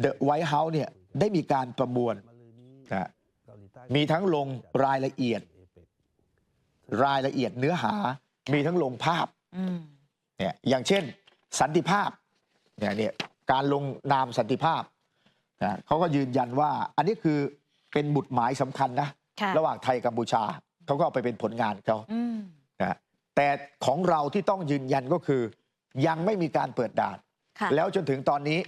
เดอะไวท์เฮาส์เนี่ยได้มีการประมวลนะมีทั้งลงรายละเอียด รายละเอียดเนื้อหา มีทั้งลงภาพอืมเนี่ยอย่างเช่น สันติภาพเนี่ยเนี่ยการลงนามสันติภาพนะเขาก็ยืนยันว่า อันนี้คือเป็นบุตรหมายสำคัญนะค่ะระหว่างไทยกัมพูชาเขาก็เอาไปเป็นผลงานเขาอืมนะแต่ของเราที่ต้องยืนยันก็คือ ยังไม่มีการเปิดด่านค่ะแล้วจนถึงตอนนี้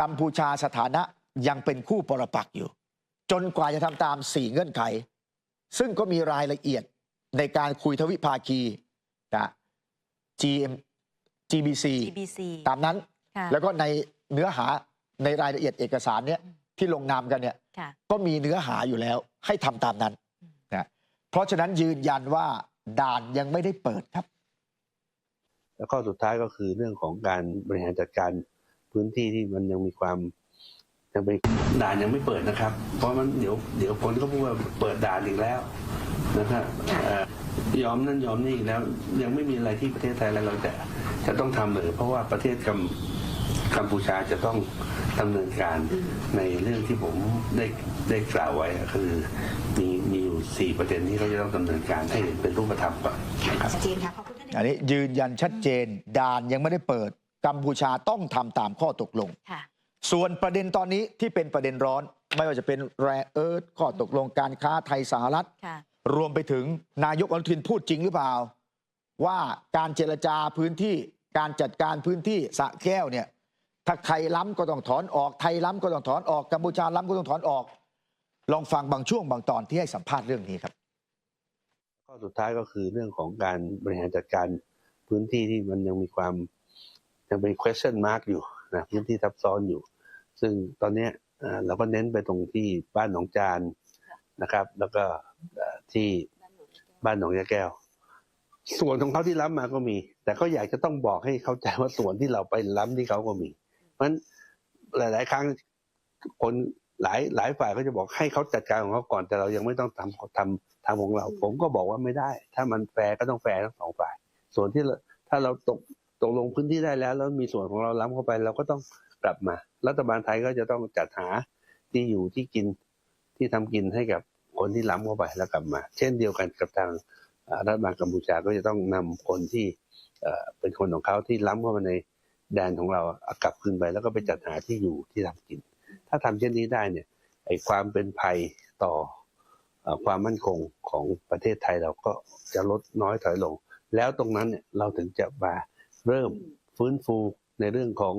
กัมพูชาสถานะยังเป็นคู่ปรปักษ์อยู่ จนกว่าจะทำตามสี่เงื่อนไข ซึ่งก็มีรายละเอียดในการคุยทวิภาคีนะ GM GBC GBC ตามนั้นค่ะแล้วก็ในเนื้อหาในรายละเอียดเอกสารเนี่ยที่ลงนามกันเนี่ยค่ะก็มีเนื้อหาอยู่แล้ว ให้ทำตามนั้นนะเพราะฉะนั้นยืนยันว่าด่านยังไม่ได้เปิดครับ แล้วข้อสุดท้ายก็คือเรื่องของการบริหารจัดการ พื้นที่ที่มันยังมีความยังเป็นด่านยังไม่เปิดนะครับ เพราะมันเดี๋ยวเดี๋ยวคนก็พูดว่าเปิดด่านอีกแล้วนะครับเอ่อยอมนั่นยอมนี่อีกแล้ว ยังไม่มีอะไรที่ประเทศไทยแล้วเราจะจะต้องทำเลย เพราะว่าประเทศกัมกัมพูชาจะต้องดำเนินการในเรื่องที่ผมได้ได้กล่าวไว้ก็คือ มีมีอยู่สี่ประเด็นที่เขาจะต้องดำเนินการให้เป็นรูปธรรมก่อนนะครับชัดเจนค่ะขอบคุณท่านอันนี้ยืนยันชัดเจนด่านยังไม่ได้เปิด กัมพูชาต้องทำตามข้อตกลงค่ะส่วนประเด็นตอนนี้ที่เป็นประเด็นร้อน ไม่ว่าจะเป็นแรเอิร์ธข้อตกลงการค้าไทยสหรัฐค่ะรวมไปถึงนายกอนุทินพูดจริงหรือเปล่า ว่าการเจรจาพื้นที่การจัดการพื้นที่สระแก้วเนี่ยถ้าไทยล้ำก็ต้องถอนออกไทยล้ำก็ต้องถอนออกกัมพูชาล้ำก็ต้องถอนออก ลองฟังบางช่วงบางตอนที่ให้สัมภาษณ์เรื่องนี้ครับข้อสุดท้ายก็คือเรื่องของการบริหารจัดการพื้นที่ที่มันยังมีความ ยังเป็น question mark อยู่นะพื้นที่ซับซ้อนอยู่ ซึ่งตอนนี้เราก็เน้นไปตรงที่บ้านหนองจานนะครับ แล้วก็ที่บ้านหนองยาแก้ว ส่วนของเขาที่ล้ำมาก็มี แต่ก็อยากจะต้องบอกให้เข้าใจว่าส่วนที่เราไปล้ำที่เขาก็มี เพราะฉะนั้นหลาย ๆ ครั้งคนหลายหลายฝ่ายก็จะบอกให้เขาจัดการของเขาก่อน แต่เรายังไม่ต้องทำทำทำของเรา ผมก็บอกว่าไม่ได้ ถ้ามันแฟร์ก็ต้องแฟร์ทั้งสองฝ่าย ส่วนที่ถ้าเราตก ตกลงพื้นที่ได้แล้วแล้วมีส่วนของเราล้ำเข้าไปเราก็ต้องกลับมา รัฐบาลไทยก็จะต้องจัดหาที่อยู่ที่กินที่ทำกินให้กับคนที่ล้ำเข้าไปแล้วกลับมา เช่นเดียวกันกับทางรัฐบาลกัมพูชาก็จะต้องนำคนที่เป็นคนของเขาที่ล้ำเข้ามาในแดนของเรากลับคืนไป แล้วก็ไปจัดหาที่อยู่ที่ทำกิน ถ้าทำเช่นนี้ได้เนี่ยไอ้ความเป็นภัยต่ออความมั่นคงของประเทศไทยเราก็จะลดน้อยถอยลง แล้วตรงนั้นเนี่ยเราถึงจะมา เริ่มฟื้นฟูในเรื่องของ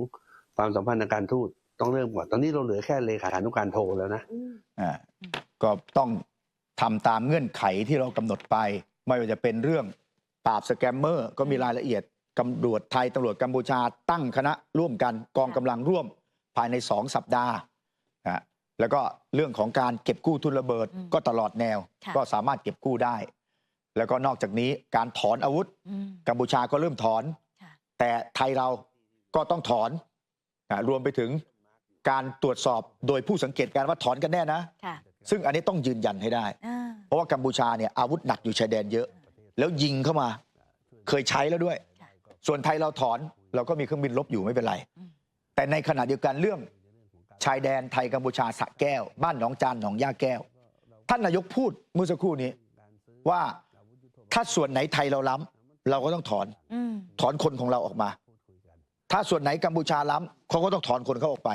ความสัมพันธ์ทางการทูตต้องเริ่มก่อนตอนนี้เราเหลือแค่เลขานุการโทรแล้วนะอ่าก็ต้องทำตามเงื่อนไขที่เรากำหนดไป ไม่ว่าจะเป็นเรื่องปราบสแกมเมอร์ก็มีรายละเอียดตำรวจไทยตำรวจกัมพูชาตั้งคณะร่วมกันกองกำลังร่วมภายใน2สัปดาห์นะแล้วก็เรื่องของการเก็บกู้ทุนระเบิดอืมก็ตลอดแนวค่ะก็สามารถเก็บกู้ได้ แล้วก็นอกจากนี้การถอนอาวุธอืมกัมพูชาก็เริ่มถอนค่ะ แต่ไทยเราก็ต้องถอนนะรวมไปถึงการตรวจสอบโดยผู้สังเกตการณ์ว่าถอนกันแน่นะค่ะซึ่งอันนี้ต้องยืนยันให้ได้อ่าเพราะว่ากัมพูชาเนี่ยอาวุธหนักอยู่ชายแดนเยอะ แล้วยิงเข้ามาเคยใช้แล้วด้วยค่ะส่วนไทยเราถอนเราก็มีเครื่องบินลบอยู่ไม่เป็นไรอืมแต่ในขณะเดียวกันเรื่องชายแดนไทยกัมพูชาสระแก้ว บ้านหนองจานหนองย่าแก้ว ท่านนายกพูดเมื่อสักครู่นี้ว่าถ้าส่วนไหนไทยเราล้ำ เราก็ต้องถอนอืมถอนคนของเราออกมา ถ้าส่วนไหนกัมพูชาล้ำเขาก็ต้องถอนคนเขาออกไป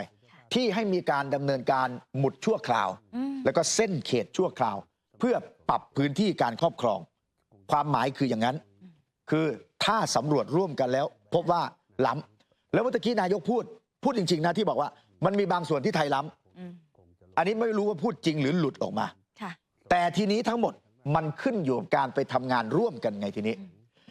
ที่ให้มีการดำเนินการหมุดชั่วคราวอืมแล้วก็เส้นเขตชั่วคราว เพื่อปรับพื้นที่การครอบครอง ความหมายคืออย่างนั้น คือถ้าสำรวจร่วมกันแล้ว พบว่าล้ำแล้วเมื่อกี้นายกพูด พูดจริง ๆ นะที่บอกว่า มันมีบางส่วนที่ไทยล้ำอืมอันนี้ไม่รู้ว่าพูดจริงหรือหลุดออกมาค่ะแต่ทีนี้ทั้งหมดมันขึ้นอยู่กับการไปทำงานร่วมกันไงทีนี้อืม